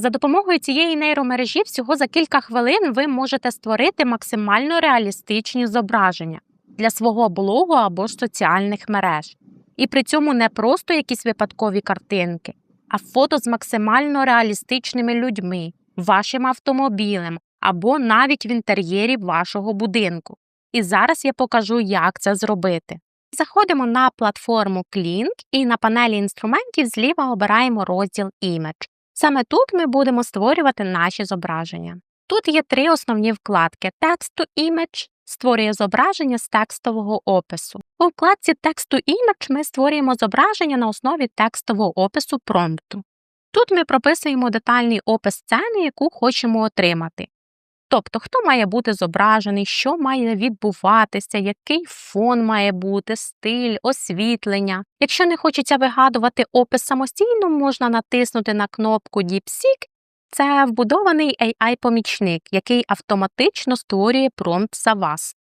За допомогою цієї нейромережі всього за кілька хвилин ви можете створити максимально реалістичні зображення для свого блогу або ж соціальних мереж. І при цьому не просто якісь випадкові картинки, а фото з максимально реалістичними людьми, вашим автомобілем або навіть в інтер'єрі вашого будинку. І зараз я покажу, як це зробити. Заходимо на платформу Klink і на панелі інструментів зліва обираємо розділ Image. Саме тут ми будемо створювати наші зображення. Тут є три основні вкладки: Text to Image створює зображення з текстового опису. У вкладці Text to Image ми створюємо зображення на основі текстового опису промпту. Тут ми прописуємо детальний опис сцени, яку хочемо отримати. Тобто, хто має бути зображений, що має відбуватися, який фон має бути, стиль, освітлення. Якщо не хочеться вигадувати опис самостійно, можна натиснути на кнопку DeepSeek. Це вбудований AI-помічник, який автоматично створює промпт за вас.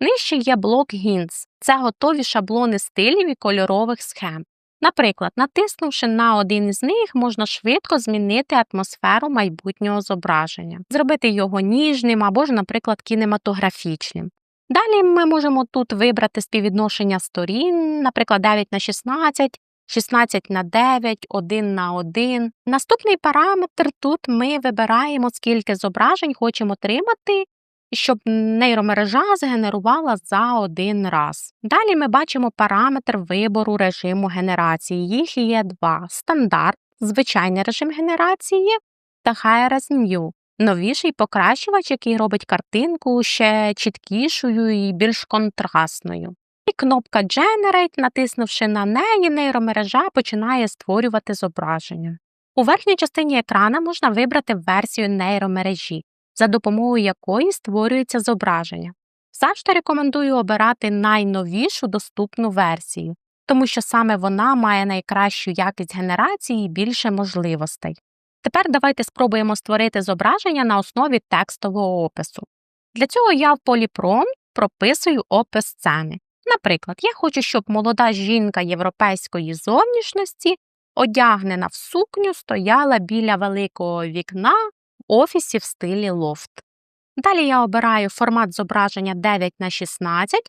Нижче є блок Hints. Це готові шаблони стилів і кольорових схем. Наприклад, натиснувши на один із них, можна швидко змінити атмосферу майбутнього зображення, зробити його ніжним або ж, наприклад, кінематографічним. Далі ми можемо тут вибрати співвідношення сторін, наприклад, 9 на 16, 16 на 9, 1 на 1. Наступний параметр тут ми вибираємо, скільки зображень хочемо отримати, щоб нейромережа згенерувала за один раз. Далі ми бачимо параметр вибору режиму генерації. Їх є два: стандарт, звичайний режим генерації та High-Res New. Новіший покращувач, який робить картинку ще чіткішою і більш контрастною. І кнопка Generate, натиснувши на неї, нейромережа починає створювати зображення. У верхній частині екрана можна вибрати версію нейромережі, за допомогою якої створюється зображення. Завжди рекомендую обирати найновішу доступну версію, тому що саме вона має найкращу якість генерації і більше можливостей. Тепер давайте спробуємо створити зображення на основі текстового опису. Для цього я в полі Prompt прописую опис сцени. Наприклад, я хочу, щоб молода жінка європейської зовнішності, одягнена в сукню, стояла біля великого вікна офісі в стилі лофт. Далі я обираю формат зображення 9 на 16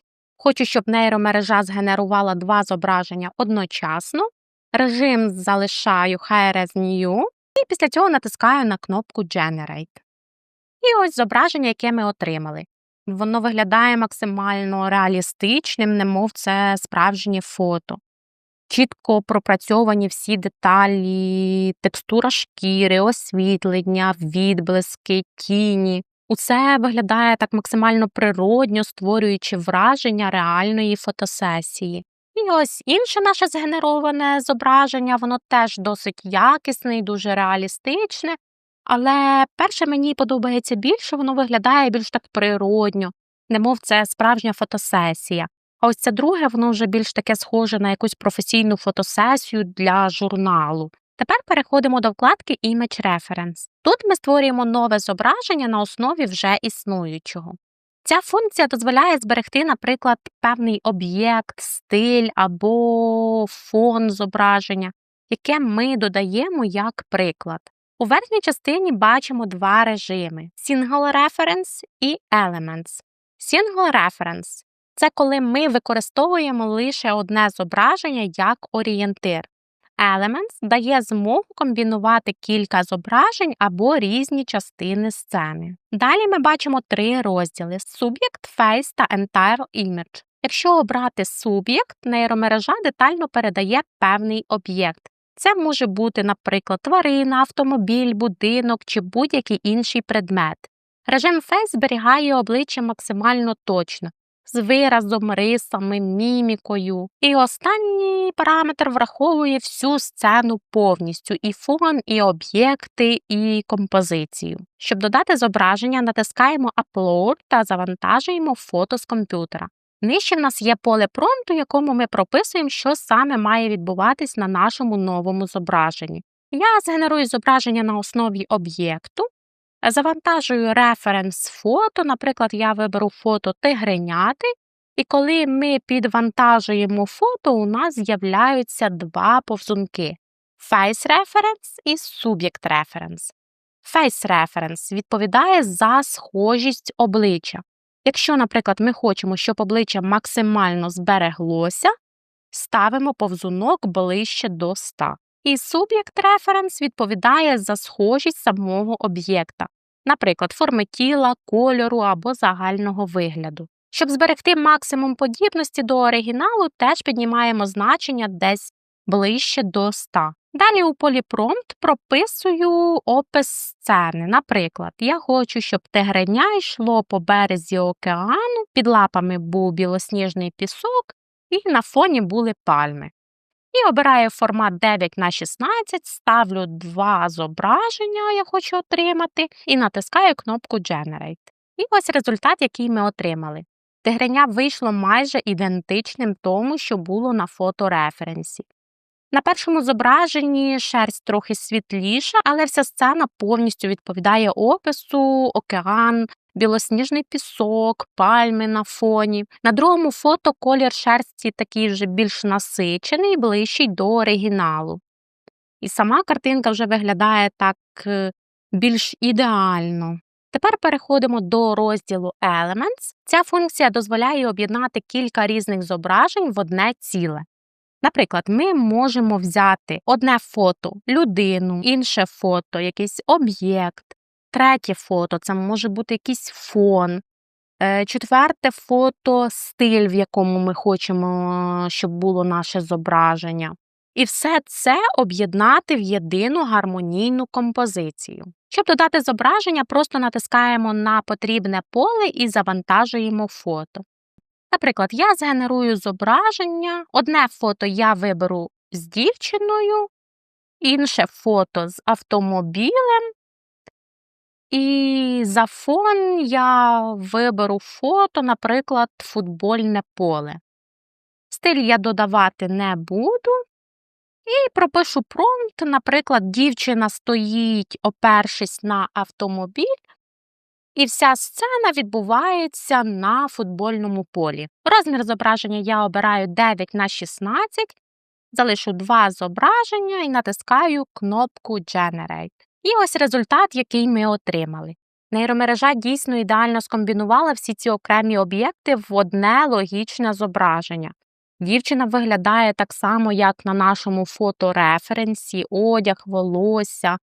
хочу, щоб нейромережа згенерувала два зображення одночасно, режим залишаю High-Res New і після цього натискаю на кнопку Generate. І ось зображення, яке ми отримали. Воно виглядає максимально реалістичним, немов це справжнє фото. Чітко пропрацьовані всі деталі, текстура шкіри, освітлення, відблиски, тіні. Усе виглядає так максимально природньо, створюючи враження реальної фотосесії. І ось інше наше згенероване зображення, воно теж досить якісне і дуже реалістичне, але перше мені подобається більше, воно виглядає більш так природньо, немов це справжня фотосесія. А ось це друге, воно вже більш таке схоже на якусь професійну фотосесію для журналу. Тепер переходимо до вкладки Image Reference. Тут ми створюємо нове зображення на основі вже існуючого. Ця функція дозволяє зберегти, наприклад, певний об'єкт, стиль або фон зображення, яке ми додаємо як приклад. У верхній частині бачимо два режими: Single Reference і Elements. Single Reference це коли ми використовуємо лише одне зображення як орієнтир. Elements дає змогу комбінувати кілька зображень або різні частини сцени. Далі ми бачимо три розділи: Subject, Face та Entire Image. Якщо обрати суб'єкт, нейромережа детально передає певний об'єкт. Це може бути, наприклад, тварина, автомобіль, будинок чи будь-який інший предмет. Режим Face зберігає обличчя максимально точно, з виразом, рисами, мімікою. І останній параметр враховує всю сцену повністю: і фон, і об'єкти, і композицію. Щоб додати зображення, натискаємо Upload та завантажуємо фото з комп'ютера. Нижче в нас є поле промпту, якому ми прописуємо, що саме має відбуватись на нашому новому зображенні. Я згенерую зображення на основі об'єкту, завантажую референс фото, наприклад, я виберу фото тигреняти, і коли ми підвантажуємо фото, у нас з'являються два повзунки Face Reference і Subject Reference. Face reference відповідає за схожість обличчя. Якщо, наприклад, ми хочемо, щоб обличчя максимально збереглося, ставимо повзунок ближче до 100. І Subject Reference відповідає за схожість самого об'єкта, наприклад, форми тіла, кольору або загального вигляду. Щоб зберегти максимум подібності до оригіналу, теж піднімаємо значення десь ближче до 100. Далі у полі Prompt прописую опис сцени. Наприклад, я хочу, щоб тигреня йшло по березі океану, під лапами був білосніжний пісок, і на фоні були пальми. І обираю формат 9 на 16, ставлю два зображення, я хочу отримати, і натискаю кнопку Generate. І ось результат, який ми отримали. Тигреня вийшло майже ідентичним тому, що було на фотореференсі. На першому зображенні шерсть трохи світліша, але вся сцена повністю відповідає опису, океан, білосніжний пісок, пальми на фоні. На другому фото колір шерсті такий вже більш насичений, ближчий до оригіналу. І сама картинка вже виглядає так е, більш ідеально. Тепер переходимо до розділу Elements. Ця функція дозволяє об'єднати кілька різних зображень в одне ціле. Наприклад, ми можемо взяти одне фото людину, інше фото, якийсь об'єкт, третє фото це може бути якийсь фон, е, четверте фото стиль, в якому ми хочемо, щоб було наше зображення. І все це об'єднати в єдину гармонійну композицію. Щоб додати зображення, просто натискаємо на потрібне поле і завантажуємо фото. Наприклад, я згенерую зображення, одне фото я виберу з дівчиною, інше фото з автомобілем, і за фон я виберу фото, наприклад, футбольне поле. Стиль я додавати не буду. І пропишу промпт, наприклад, дівчина стоїть, опершись на автомобіль, і вся сцена відбувається на футбольному полі. Розмір зображення я обираю 9 на 16, залишу два зображення і натискаю кнопку Generate. І ось результат, який ми отримали. Нейромережа дійсно ідеально скомбінувала всі ці окремі об'єкти в одне логічне зображення. Дівчина виглядає так само, як на нашому фотореференсі, одяг, волосся,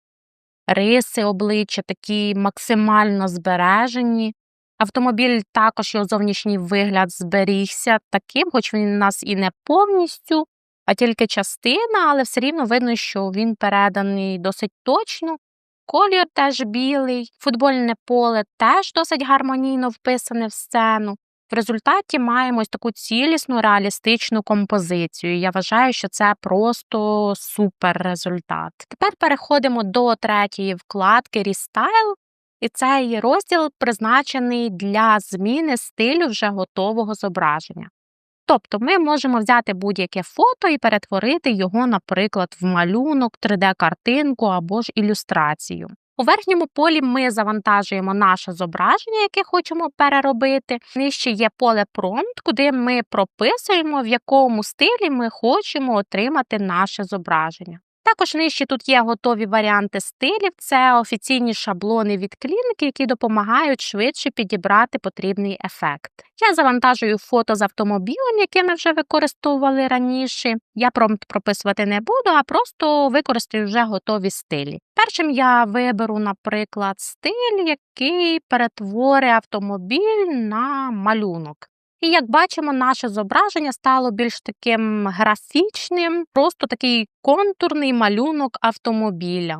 риси обличчя такі максимально збережені. Автомобіль також його зовнішній вигляд зберігся таким, хоч він у нас і не повністю, а тільки частина, але все рівно видно, що він переданий досить точно. Колір теж білий, футбольне поле теж досить гармонійно вписане в сцену. В результаті маємо ось таку цілісну реалістичну композицію. Я вважаю, що це просто супер результат. Тепер переходимо до третьої вкладки Restyle, і цей розділ призначений для зміни стилю вже готового зображення. Тобто ми можемо взяти будь-яке фото і перетворити його, наприклад, в малюнок, 3D-картинку або ж ілюстрацію. У верхньому полі ми завантажуємо наше зображення, яке хочемо переробити. Нижче є поле промпт, куди ми прописуємо, в якому стилі ми хочемо отримати наше зображення. Також нижче тут є готові варіанти стилів, це офіційні шаблони від клініки, які допомагають швидше підібрати потрібний ефект. Я завантажую фото з автомобілем, яке ми вже використовували раніше. Я промпт прописувати не буду, а просто використаю вже готові стилі. Першим я виберу, наприклад, стиль, який перетворить автомобіль на малюнок. І як бачимо, наше зображення стало більш таким графічним, просто такий контурний малюнок автомобіля.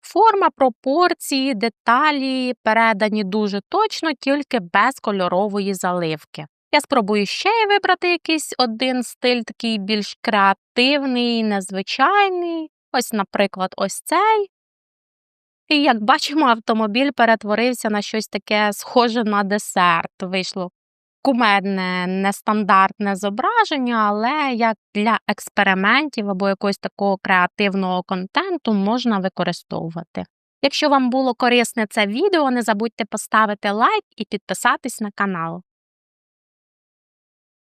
Форма, пропорції, деталі передані дуже точно, тільки без кольорової заливки. Я спробую ще вибрати якийсь один стиль, такий більш креативний, незвичайний. Ось, наприклад, ось цей. І як бачимо, автомобіль перетворився на щось таке схоже на десерт. Вийшло кумедне, нестандартне зображення, але як для експериментів або якогось такого креативного контенту можна використовувати. Якщо вам було корисне це відео, не забудьте поставити лайк і підписатись на канал.